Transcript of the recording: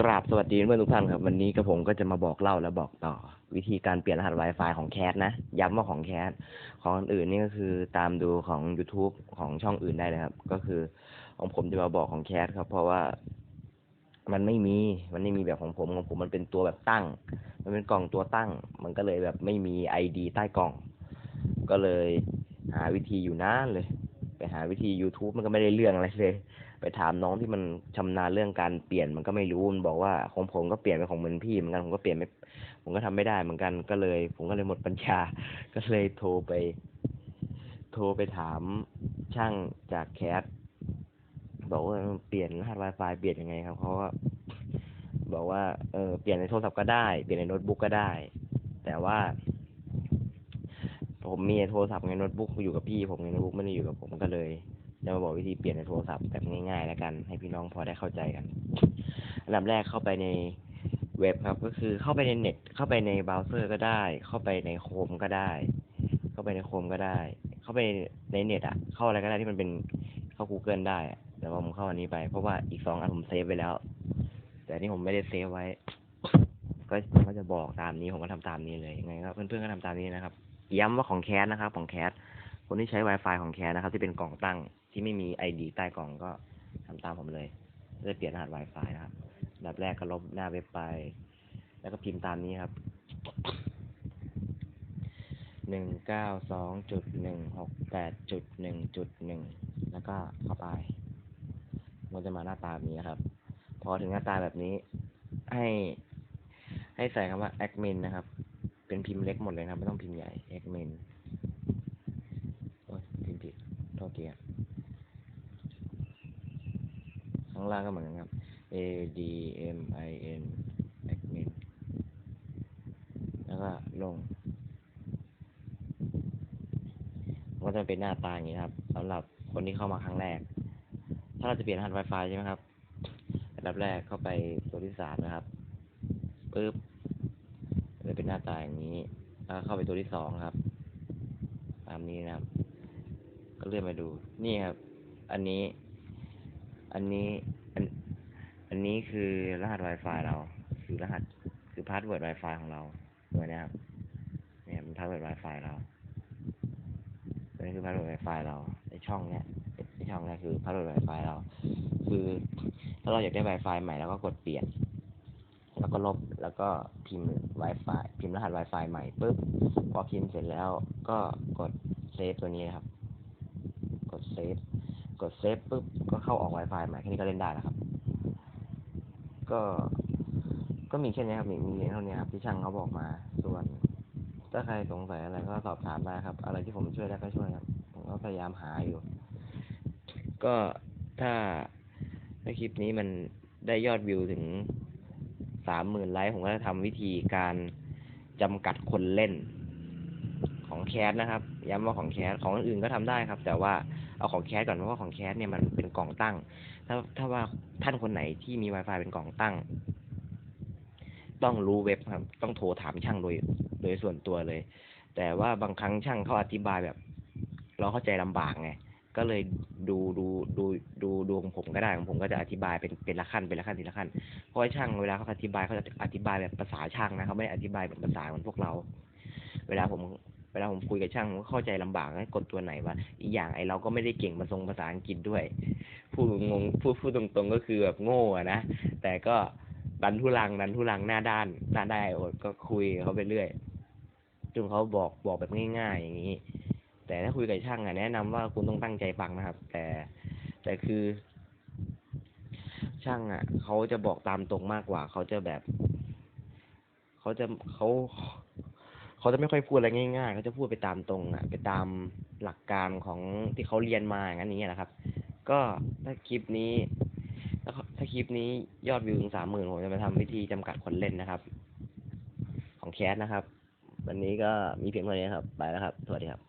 กราบสวัสดีเพื่อนทุกท่านครับ วันนี้กระผมก็จะมาบอกเล่าและบอกต่อ วิธีการเปลี่ยนรหัส Wi-Fi ของแคสนะ ย้ำว่าของแคสของอื่นนี่ก็คือตามดูของ YouTube ของช่องอื่นได้เลยครับ ก็คือของผมจะมาบอกของแคสครับ เพราะว่า มันไม่มีมันไม่มีแบบของผมของผมมันเป็นตัวแบบตั้ง มันเป็นกล่องตัวตั้ง มันก็เลยแบบไม่มีไอดีใต้กล่อง ก็เลยหาวิธีอยู่นานเลย ไปหาวิธี YouTube มันก็ไม่ได้เรื่องอะไรเลย ไปถามน้องที่มันชำนาญเรื่องการเปลี่ยนมันก็ไม่รู้มันบอกว่าของผมก็เปลี่ยนเป็นของเหมือนพี่เหมือนกันผมก็เปลี่ยนไม่ผมก็ทำไม่ได้เหมือนกันก็เลย ผมก็เลยหมดปัญญาก็เลยโทรไป โทรไปถามช่างจากแคสบอกว่าเปลี่ยนรหัส Wi-Fi เปลี่ยนยังไงครับเขาก็บอกว่าเออเปลี่ยนในโทรศัพท์ก็ได้ เปลี่ยนในโน้ตบุ๊กก็ได้ แต่ว่า ผมมีโทรศัพท์ไงโน้ตบุ๊กอยู่กับพี่ผมไงโน้ตบุ๊กไม่ได้อยู่กับผมก็เลยจะมาบอกวิธีเปลี่ยนในโทรศัพท์แบบง่ายๆแล้วกัน ให้พี่น้องพอได้เข้าใจกันอันดับแรกเข้าไปในเว็บครับ ก็คือเข้าไปในเน็ต เข้าไปในเบราว์เซอร์ก็ได้ เข้าไปในโคมก็ได้ เข้าไปในโคมก็ได้ เข้าไปในเน็ตอะ เข้าอะไรก็ได้ที่มันเป็นเข้า Google ได้อะแต่ว่าผมเข้าอันนี้ไปเพราะว่าอีกสองอันผมเซฟไว้แล้ว แต่นี่ผมไม่ได้เซฟไว้ ก็ก็จะบอกตามนี้ผมก็ทำตามนี้เลยยังไงก็เพื่อนๆก็ทำตามนี้นะครับ ย้ำว่าของแคสนะครับ ของแคสคนที่ใช้ Wi-Fi ของแคสนะครับ ที่เป็นกล่องตั้งที่ไม่มีไอดีใต้กล่องก็ทำตามผมเลยเพื่อเปลี่ยนรหัส Wi-Fi นะครับอันดับแรกก็ลบหน้าเว็บไป แล้วก็พิมพ์ตามนี้ครับหนึ่งเก้าสองจุดหนึ่งหกแปดจุดหนึ่งจุดหนึ่งแล้วก็เข้าไป มันจะมาหน้าตาแบบนี้ครับ พอถึงหน้าตาแบบนี้ ให้ ให้ใส่คำว่า admin นะครับ เป็นพิมพ์เล็กหมดเลยนะไม่ต้องพิมพ์ใหญ่ admin โอ้ยพิมพ์ผิดโทษทีครับข้างล่างก็เหมือนกันครับ a d m i n admin แล้วก็ลงก็จะเป็นหน้าตาอย่างนี้ครับสำหรับคนที่เข้ามาครั้งแรก ถ้าเราจะเปลี่ยนรหัส Wi-Fi ใช่ไหมครับอันดับแรกเข้าไปตัวที่สามนะครับปึ๊บ จะเป็นหน้าตาอย่างนี้แล้วเข้าไปตัวที่สองครับ ตามนี้นะครับ ก็เลื่อนมาดู นี่ครับ อันนี้ อันนี้อันอันนี้คือรหัส Wi-Fi เรา คือรหัส คือพาสเวิร์ด Wi-Fi ของเราเหมือนนะครับ เนี่ยเป็นพาสเวิร์ด Wi-Fi เราอันนี้คือพาสเวิร์ด Wi-Fi เราในช่องเนี้ยในช่องเนี้ยคือพาสเวิร์ด Wi-Fi เรา คือถ้าเราอยากได้ Wi-Fi ใหม่เราก็กดเปลี่ยน แล้วก็ลบแล้วก็พิมพ์ Wi-Fi พิมพ์รหัส Wi-Fi ใหม่ปุ๊บพอพิมพ์เสร็จแล้วก็กดเซฟตัวนี้ครับ กดเซฟกดเซฟปุ๊บก็เข้าออก Wi-Fi ใหม่แค่นี้ก็เล่นได้แล้วครับ ก็ก็มีแค่นี้ครับมีมีเท่านี้ครับที่ช่างเขาบอกมาส่วน ถ้าใครสงสัยอะไรก็สอบถามได้ครับ อะไรที่ผมช่วยได้ก็ช่วยครับผมก็พยายามหาอยู่ ก็ถ้าถ้าคลิปนี้มันได้ยอดวิวถึง สามหมื่นไลค์ผมก็จะทำวิธีการจำกัดคนเล่นของแคสนะครับ ย้ำว่าของแคสของอื่นก็ทำได้ครับ แต่ว่าเอาของแคสก่อนเพราะว่าของแคสเนี่ยมันเป็นกล่องตั้ง ถ้าถ้าว่าท่านคนไหนที่มี Wi-Fi เป็นกล่องตั้ง ต้องรู้เว็บครับ ต้องโทรถามช่างโดยโดยส่วนตัวเลย แต่ว่าบางครั้งช่างเขาอธิบายแบบ เราเข้าใจลำบากไง ก็เลยดูดูดูดูดูของผมก็ได้ของผมก็จะอธิบายเป็นเป็นละขั้นเป็นละขั้นทีละขั้นเพราะว่าช่างเวลาเขาอธิบายเขาจะอธิบายแบบภาษาช่างนะเขาไม่ได้อธิบายแบบภาษาเหมือนพวกเรา เวลาผมเวลาผมคุยกับช่างผมก็เข้าใจลำบากให้กดตัวไหนวะอีกอย่างไอเราก็ไม่ได้เก่งภาษาภาษาอังกฤษด้วยพูดงงพูดพูดตรงๆก็คือแบบโง่นะแต่ก็ดันทุลังดันทุลังหน้าด้านหน้าได้อดก็คุยเขาไปเรื่อยจนเขาบอกบอกแบบง่าย ๆ อย่างนี้ แต่ถ้าคุยกับช่างอะแนะนำว่าคุณต้องตั้งใจฟังนะครับ แต่แต่คือ ช่างอะเขาจะบอกตามตรงมากกว่า เขาจะแบบเขาจะเขาเขาจะไม่ค่อยพูดอะไรง่ายๆเขาจะพูดไปตามตรงอะไปตามหลักการของที่เขาเรียนมาอย่างนั้นอย่างเงี้นะครับ ก็ถ้าคลิปนี้ถ้าถ้าคลิปนี้ยอดวิวถึงสามหมื่นผมจะมาทำวิธีจำกัดคนเล่นนะครับ ของแคสนะครับ วันนี้ก็มีเพียงเท่านี้ครับ ไปแล้วครับ สวัสดีครับ